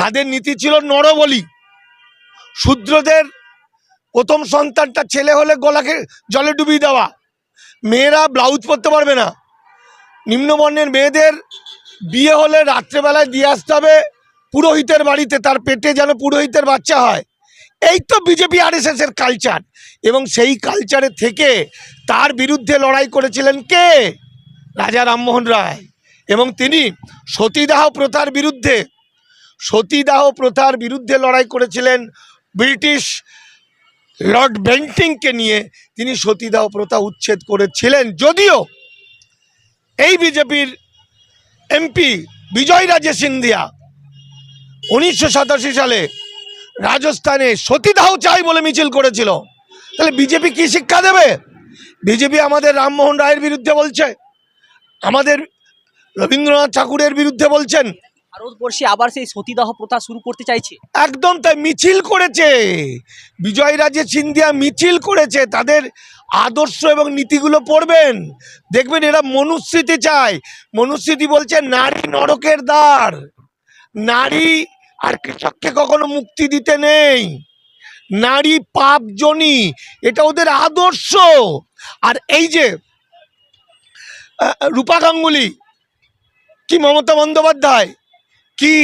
তাদের নীতি ছিল নরবলি। শূদ্রদের প্রথম সন্তানটা ছেলে হলে গলাকে জলে ডুবিয়ে দেওয়া। মেয়েরা ব্লাউজ পরতে পারবে না। নিম্নবর্ণের মেয়েদের বিয়ে হলে রাত্রেবেলায় দিয়ে আসতে হবে পুরোহিতের বাড়িতে, তার পেটে যেন পুরোহিতের বাচ্চা হয়। এই তো বিজেপি আর এর কালচার এবং সেই কালচারে থেকে তার বিরুদ্ধে লড়াই করেছিলেন কে? রাজা রামমোহন রায়। এবং তিনি সতীদাহ প্রথার বিরুদ্ধে সতীদাহ প্রথার বিরুদ্ধে লড়াই করেছিলেন ব্রিটিশ লর্ড বেন্টিংকে নিয়ে তিনি সতীদাহ প্রথা উচ্ছেদ করেছিলেন। যদিও এই বিজেপির এমপি বিজয় রাজে সিন্ধিয়া উনিশশো সাতাশি সালে রাজস্থানে সতীদাহ চাই বলে মিছিল করেছিল। তাহলে বিজেপি কি শিক্ষা দেবে? বিজেপি আমাদের রামমোহন রায়ের বিরুদ্ধে বলছে। আমাদের রবীন্দ্রনাথ ঠাকুরের বিরুদ্ধে বলছেন। ভারতবর্ষে আবার সেই সতীদাহ প্রথা শুরু করতে চাইছে? একদম তাই, মিছিল করেছে। বিজয় রাজে সিন্ধিয়া মিছিল করেছে। তাদের আদর্শ এবং নীতিগুলো পড়বেন। দেখবেন এরা মনুস্মৃতি চায়। মনুস্মৃতি বলছে, নারী নরকের দ্বার। নারী আর কৃষককে কখনো মুক্তি দিতে নেই। নারী পাপ জনি। এটা ওদের আদর্শ। আর এই যে রূপা গাঙ্গুলি, কি মমতা বন্দ্যোপাধ্যায়? কি?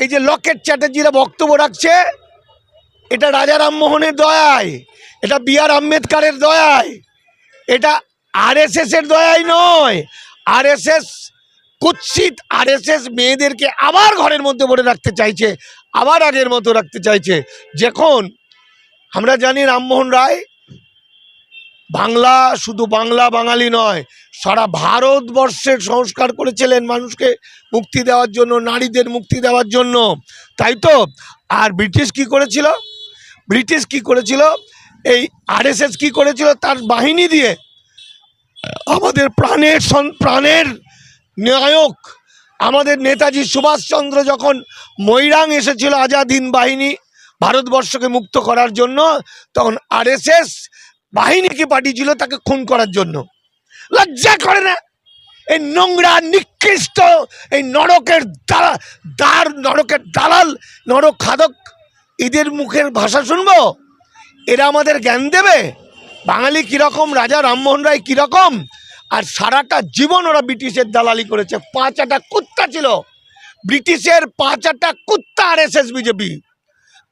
এই যে লকেট চ্যাটার্জিরা বক্তব্য রাখছে, এটা রাজা রামমোহনের দয়ায়, এটা বি আর আম্বেদকারের দয়ায়, এটা আরএসএস এর দয়ায় নয়। আরএসএস কুৎসিত আরএসএস মেয়েদেরকে আবার ঘরের মধ্যে ভরে রাখতে চাইছে, আবার আগের মতো রাখতে চাইছে। যখন আমরা জানি রামমোহন রায় বাংলা শুধু বাংলা বাঙালি নয়, সারা ভারতবর্ষের সংস্কার করেছিলেন মানুষকে মুক্তি দেওয়ার জন্য, নারীদের মুক্তি দেওয়ার জন্য। তাই তো? আর ব্রিটিশ কি করেছিল? ব্রিটিশ কি করেছিল? এই আরএসএস কি করেছিল? তার বাহিনী দিয়ে আমাদের প্রাণের প্রাণের নায়ক আমাদের নেতাজি সুভাষচন্দ্র যখন মৈরাং এসেছিল আজাদ হিন্দ বাহিনী ভারতবর্ষকে মুক্ত করার জন্য, তখন আরএসএস বাহিনীকে পাঠিয়েছিল তাকে খুন করার জন্য? লজ্জা করে না? এই নোংরা, নিকৃষ্ট, এই নরকের দালা, দার, নরকের দালাল, নরক খাদক, এদের মুখের ভাষা শুনব? এরা আমাদের জ্ঞান দেবে? বাঙালি কীরকম, রাজা রামমোহন রায় কীরকম? আর সারাটা জীবন ওরা ব্রিটিশের দালালি করেছে। পাঁচ আটা কুত্তা ছিল। ব্রিটিশের পাঁচ আটা কুত্তা আর এস এস বিজেপি।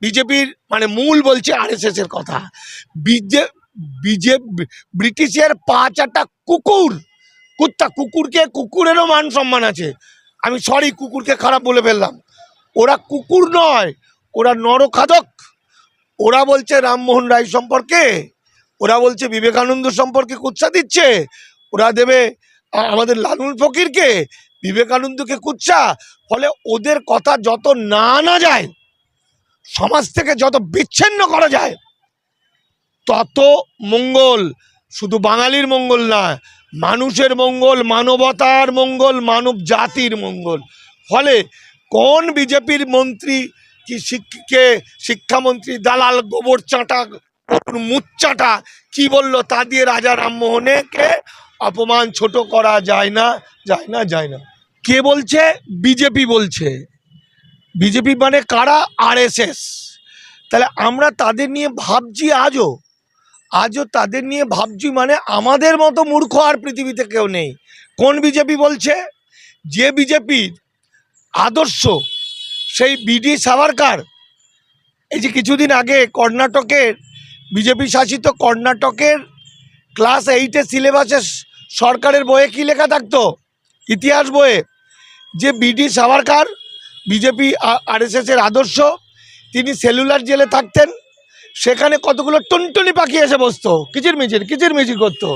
বিজেপির মানে মূল বলছে আর এস এর কথা। বিজে বিজে ব্রিটিশের পাঁচ আটা কুকুর। কুত্তা কুকুরকে কুকুরেরও মান সম্মান আছে। আমি সরি কুকুরকে খারাপ বলে ফেললাম। ওরা কুকুর নয়, ওরা নরখাদক। ওরা বলছে রামমোহন রায় সম্পর্কে, ওরা বলছে বিবেকানন্দ সম্পর্কে কুৎসা দিচ্ছে। ওরা দেবে আমাদের লালুল ফকিরকে, বিবেকানন্দকে কুৎসা। ফলে ওদের কথা যত না না যায়, সমাজ থেকে যত বিচ্ছিন্ন করা যায় তত মঙ্গল, শুধু বাঙালির মঙ্গল না মানুষের মঙ্গল, মানবতার মঙ্গল, মানব জাতির মঙ্গল। ফলে কোন বিজেপির মন্ত্রী কি শিক্ষকে শিক্ষামন্ত্রী দালাল গোবর চাঁটা মুচ্চাটা কি বলল তা দিয়ে রাজা রামমোহনেকে অপমান ছোট করা যায় না যায় না যায় না। কে বলছে? বিজেপি বলছে। বিজেপি মানে কারা? আরএসএস। তাহলে আমরা তাদের নিয়ে ভাবছি আজও আজও তাদের নিয়ে ভাবছি মানে আমাদের মতো মূর্খ আর পৃথিবীতে কেউ নেই। কোন বিজেপি বলছে? যে বিজেপির আদর্শ, সেই বিডি সাভারকার, এই যে কিছুদিন আগে কর্ণাটকের, বিজেপি শাসিত কর্ণাটকের ক্লাস এইটের সিলেবাসে সরকারের বইয়ে কী লেখা থাকতো? ইতিহাস বইয়ে। যে বিডি সাভারকার, বিজেপি আরএসএসের আদর্শ, তিনি সেলুলার জেলে থাকতেন। সেখানে কতগুলো টুনটুনি পাখি এসে বসতো? কিচির মিচির কিচির মিচির করতো।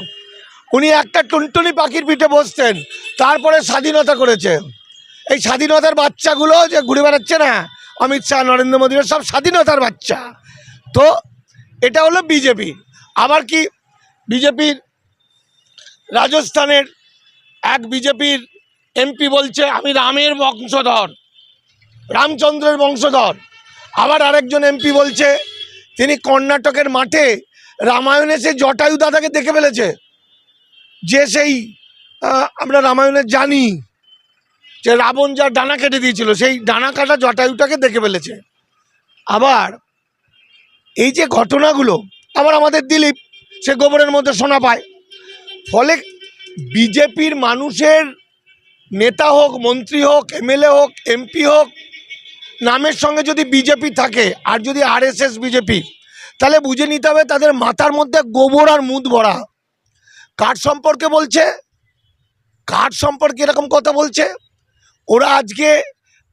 উনি একটা টুনটুনি পাখির পিঠে বসতেন, তারপরে স্বাধীনতা করেছে এই স্বাধীনতার বাচ্চাগুলো যে ঘুরে বেড়াচ্ছে না, অমিত শাহ, নরেন্দ্র মোদীর সব স্বাধীনতার বাচ্চা। তো এটা হলো বিজেপি। আবার কি? বিজেপির রাজস্থানের এক বিজেপির এমপি বলছে, আমি রামের বংশধর, রামচন্দ্রের বংশধর। আবার আরেকজন এমপি বলছে তিনি কর্ণাটকের মাঠে রামায়ণে সে জটায়ু দাদাকে দেখে ফেলেছে। যে সেই আমরা রামায়ণে জানি যে রাবণ যার ডানা কেটে দিয়েছিল, সেই ডানা কাটা জটায়ুটাকে দেখে ফেলেছে। আবার এই যে ঘটনাগুলো আবার আমাদের দিলীপ সে গোবরের মধ্যে শোনা পায়। ফলে বিজেপির মানুষের নেতা হোক, মন্ত্রী হোক, এমএলএ হোক, এমপি হোক নামের সঙ্গে যদি বিজেপি থাকে, আর যদি আরএসএস বিজেপি, তাহলে বুঝে নিতে হবে তাদের মাথার মধ্যে গোবর আর মুদ ভরা। কার সম্পর্কে বলছে? কার সম্পর্কে এরকম কথা বলছে? ওরা আজকে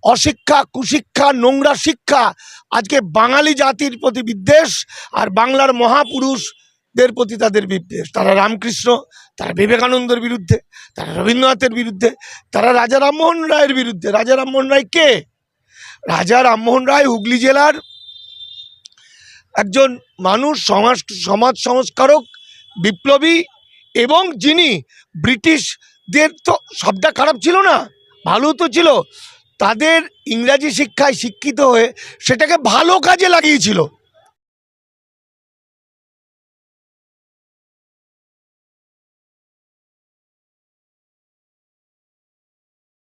অশিক্ষা, কুশিক্ষা, নোংরা শিক্ষা, আজকে বাঙালি জাতির প্রতি বিদ্বেষ, আর বাংলার মহাপুরুষদের প্রতি তাদের বিদ্বেষ। তারা রামকৃষ্ণ, তারা বিবেকানন্দের বিরুদ্ধে, তারা রবীন্দ্রনাথের বিরুদ্ধে, তারা রাজা রামমোহন রায়ের বিরুদ্ধে। রাজা রামমোহন রায় কে? রাজা রামমোহন রায়, হুগলি জেলার একজন মানুষ, সমাজ সমাজ সংস্কারক, বিপ্লবী এবং যিনি ব্রিটিশদের তো সবটা খারাপ ছিল না, ভালো তো ছিল, তাদের ইংরাজি শিক্ষায় শিক্ষিত হয়ে সেটাকে ভালো কাজে লাগিয়েছিল।